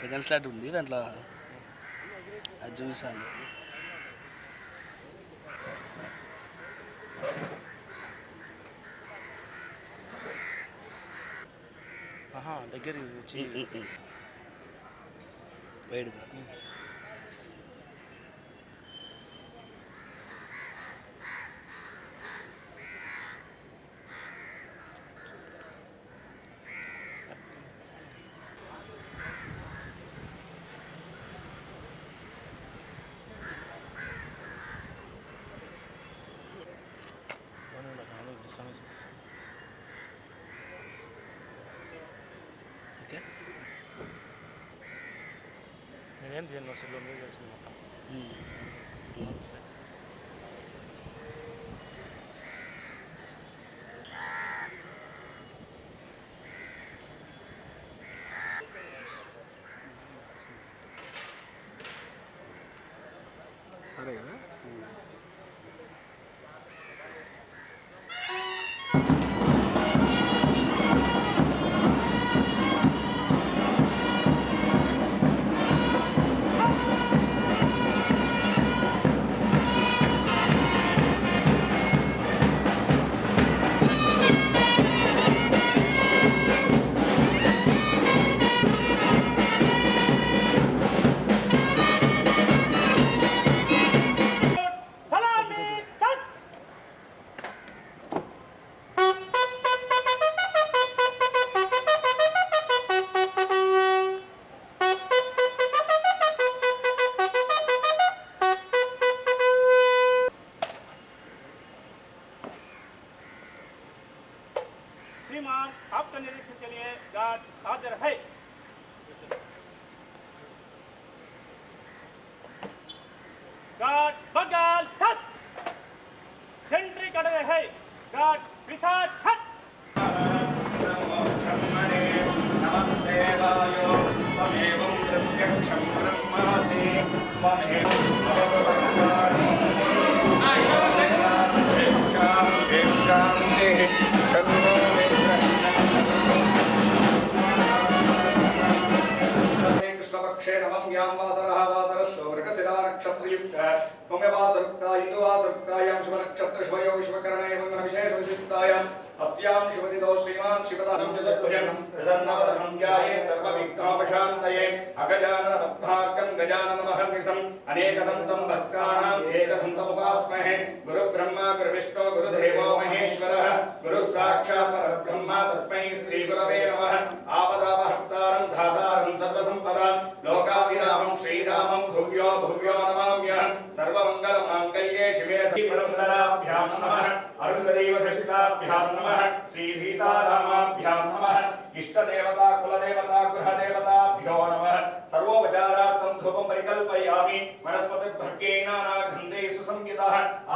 Second slot ఉంది దాంట్లో అది చూపిస్తాను ఆహా దగ్గర వచ్చి వేడిగా No se lo mide el Sinaká. इन्दुवासरुक्तायां शुभनक्षत्रशुभयो विश्वकर्णे विशेषविशिष्टायाम् अस्यां शिवतितो श्रीमान् शिवदानं चतुर्भुजं प्रसन्नवदनं ध्याये सर्वविघ्नोपशान्तये अगजाननपद्मार्कं गजाननमहर्निशम्, अनेकदन्तं भक्तानाम् एकदन्तमुपास्महे, गुरुब्रह्मा, गुरुविष्णु, गुरुदेवो महेश्वरः, गुरुः साक्षात् परब्रह्मा तस्मै श्रीगुरवे नमः। దేవతాభ్యాం నమ. శ్రీ సీతారామాభ్యాం నమ ఇష్టదేవత కులదేవత గృహదేవతాభ్యో నమ. సర్వోపచారార్థం ధూపం పరికల్పయామి. మన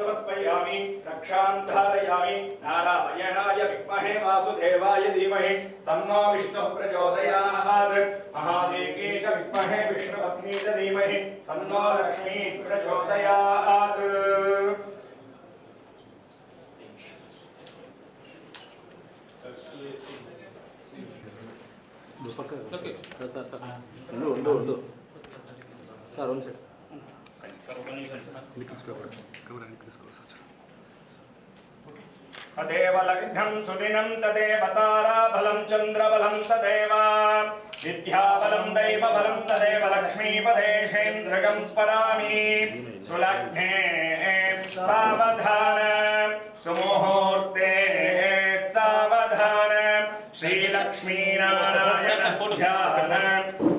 समर्पयामि रक्षान्धारयामि नारायणाय विद्महे वासुदेवाय धीमहि तन्नो विष्णुः प्रचोदयात् महादेवे च विद्महे विष्णुपत्नी च धीमहि तन्नो लक्ष्मी प्रचोदयात् ಸರ್ ಒಂದು ಸರ್ तदेव लग्नं सुदिनं तदेव ताराबलं चन्द्रबलं तदेव विद्याबलं दैवबलं तदेव लक्ष्मीपदेशेन्द्रगं स्मरामि सुलग्ने सावधान सुमुहूर्ते सावधान श्रीलक्ष्मीनारायण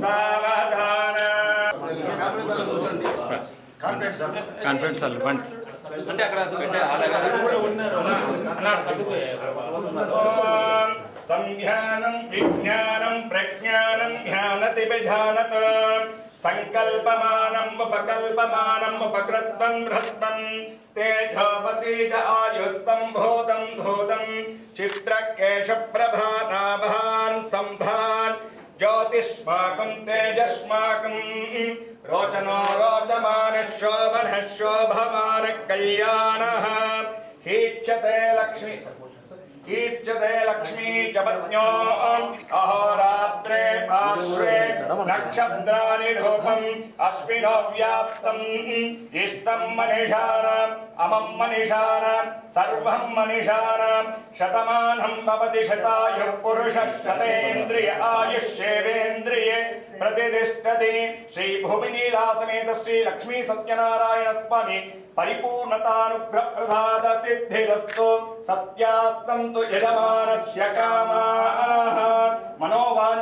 सावधान కాన్ఫిడెన్స్ సార్ ఇవ్వండి అంటే అక్కడ సంధ్యానం విజ్ఞానం ప్రజ్ఞానం ధ్యానతి విధానత సంకల్పమానం ఉపకల్పమానం ఉపకృత్వం హృత్వం. తేజోపసీజ ఆయుస్తం భూతం భూతం. చిత్రకేశ ప్రభానాభాన్ సంభాన్. ज्योतिष्माकं तेजस्माकं। रोचनो रोचमानः शोभमानः कल्याणः हीक्षते लक्ष्मी कीर्चते लक्ष्मी च पत्न्यो। अहोरात्रे आश्रे నక్షత్రాని రూపం అశ్వినో వ్యాప్తం. ఇష్టం మనిషానాం అమం మనిషానాం సర్వం మనిషానాం. శతమానం భవతి శతాయు పురుష శతేంద్రియ ఆయుష్యేవేంద్రియే ప్రతిష్టతి. శ్రీ భూమినీలాసమేత శ్రీ లక్ష్మీ సత్యనారాయణ స్వామి పరిపూర్ణతానుగ్రహ ప్రసాద సిద్ధిరస్తు. సత్యాస్తంతు యజమానస్య కామాః.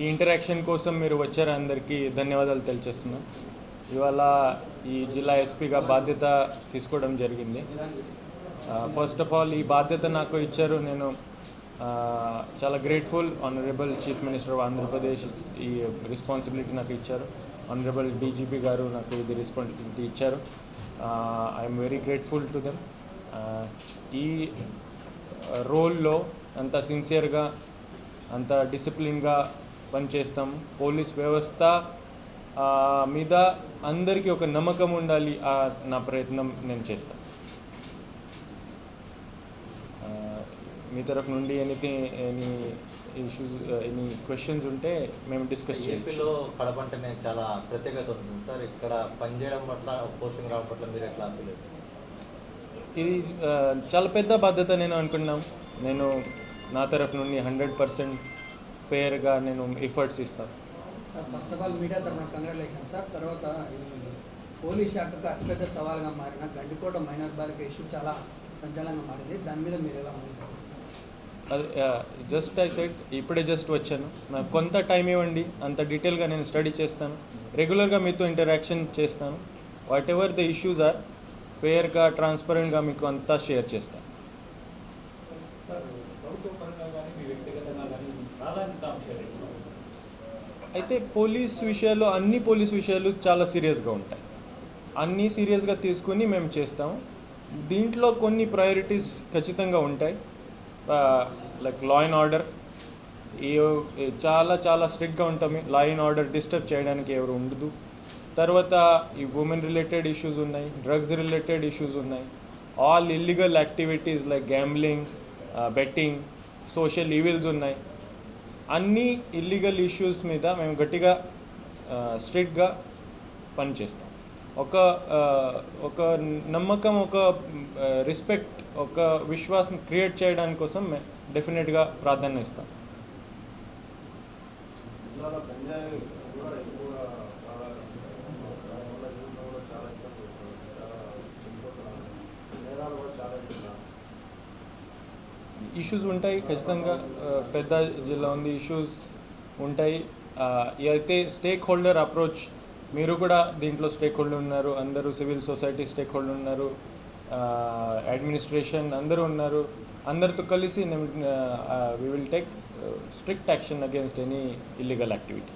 ఈ ఇంటరాక్షన్ కోసం మీరు వచ్చారు అందరికీ. ధన్యవాదాలు తెలియజేస్తున్నాం. ఇవాళ ఈ జిల్లా ఎస్పీగా బాధ్యత తీసుకోవడం జరిగింది. ఫస్ట్ ఆఫ్ ఆల్ ఈ బాధ్యత నాకు ఇచ్చారు. నేను చాలా grateful honourable chief minister of Andhra Pradesh ఈ రెస్పాన్సిబిలిటీ నాకు ఇచ్చారు. ఆనరబుల్ డీజీపీ గారు నాకు ఇది రెస్పాన్సిబిలిటీ ఇచ్చారు. I'm very grateful to them ఈ రోల్లో అంత సిన్సియర్గా అంత డిసిప్లిన్గా పనిచేస్తాం. పోలీస్ వ్యవస్థ మీద అందరికీ ఒక నమ్మకం ఉండాలి ఆ నా ప్రయత్నం నేను చేస్తాను మీ తరఫు నుండి anything any issues any questions ఉంటే మేము డిస్కస్ ఏపీలో కడప అంటేనే చాలా ప్రత్యేకత ఉంటుంది సార్ ఇక్కడ పనిచేయడం పట్ల పోస్టింగ్ రావడం పట్ల మీరు ఎట్లా ఇది చాలా పెద్ద బాధ్యత నేను అనుకున్నాం నేను నా తరఫు నుండి హండ్రెడ్ పర్సెంట్ ఫేర్గా నేను ఎఫర్ట్స్ ఇస్తాను. ఫస్ట్ ఆఫ్ ఆల్ మీడియా తరఫున కంగ్రాచులేషన్ సార్. తర్వాత పోలీస్ శాఖకు అతిపెద్ద సవాల్గా మారిన గండికోట మైనస్ బాలిక ఇష్యూ చాలా సంచలనంగా మారింది. దాని మీద మీరు ఎలా అది జస్ట్ ఐ సెట్ ఇప్పుడే జస్ట్ వచ్చాను. నాకు కొంత టైం ఇవ్వండి. అంత డీటెయిల్గా నేను స్టడీ చేస్తాను. రెగ్యులర్గా మీతో ఇంటరాక్షన్ చేస్తాను. Whatever the issues are ఫేర్గా ట్రాన్స్పరెంట్గా మీకు అంతా షేర్ చేస్తాను. అయితే పోలీస్ విషయాలు అన్ని పోలీస్ విషయాలు చాలా సీరియస్గా ఉంటాయి. అన్నీ సీరియస్గా తీసుకుని మేము చేస్తాము దీంట్లో కొన్ని ప్రయారిటీస్ ఖచ్చితంగా ఉంటాయి. లైక్ లా అండ్ ఆర్డర్ ఈ చాలా చాలా స్ట్రిక్ట్గా ఉంటాము లా అండ్ ఆర్డర్ డిస్టర్బ్ చేయడానికి ఎవరు ఉండదు. తర్వాత ఈ ఉమెన్ రిలేటెడ్ ఇష్యూస్ ఉన్నాయి డ్రగ్స్ రిలేటెడ్ ఇష్యూస్ ఉన్నాయి. All illegal activities like gambling betting social evils ఉన్నాయి. అన్ని ఇల్లీగల్ ఇష్యూస్ మీద మేము గట్టిగా స్ట్రిక్ట్గా పనిచేస్తాం. ఒక ఒక నమ్మకం ఒక రెస్పెక్ట్ ఒక విశ్వాసం క్రియేట్ చేయడానికి కోసం మేము డెఫినెట్గా ప్రాధాన్యం ఇస్తాం. ఇష్యూస్ ఉంటాయి ఖచ్చితంగా పెద్ద జిల్లా ఉంది ఇష్యూస్ ఉంటాయి. అయితే స్టేక్ హోల్డర్ అప్రోచ్ మీరు కూడా దీంట్లో స్టేక్ హోల్డర్ ఉన్నారు అందరూ సివిల్ సొసైటీ స్టేక్ హోల్డర్ ఉన్నారు అడ్మినిస్ట్రేషన్ అందరూ ఉన్నారు అందరితో కలిసి we will take strict action against any illegal activity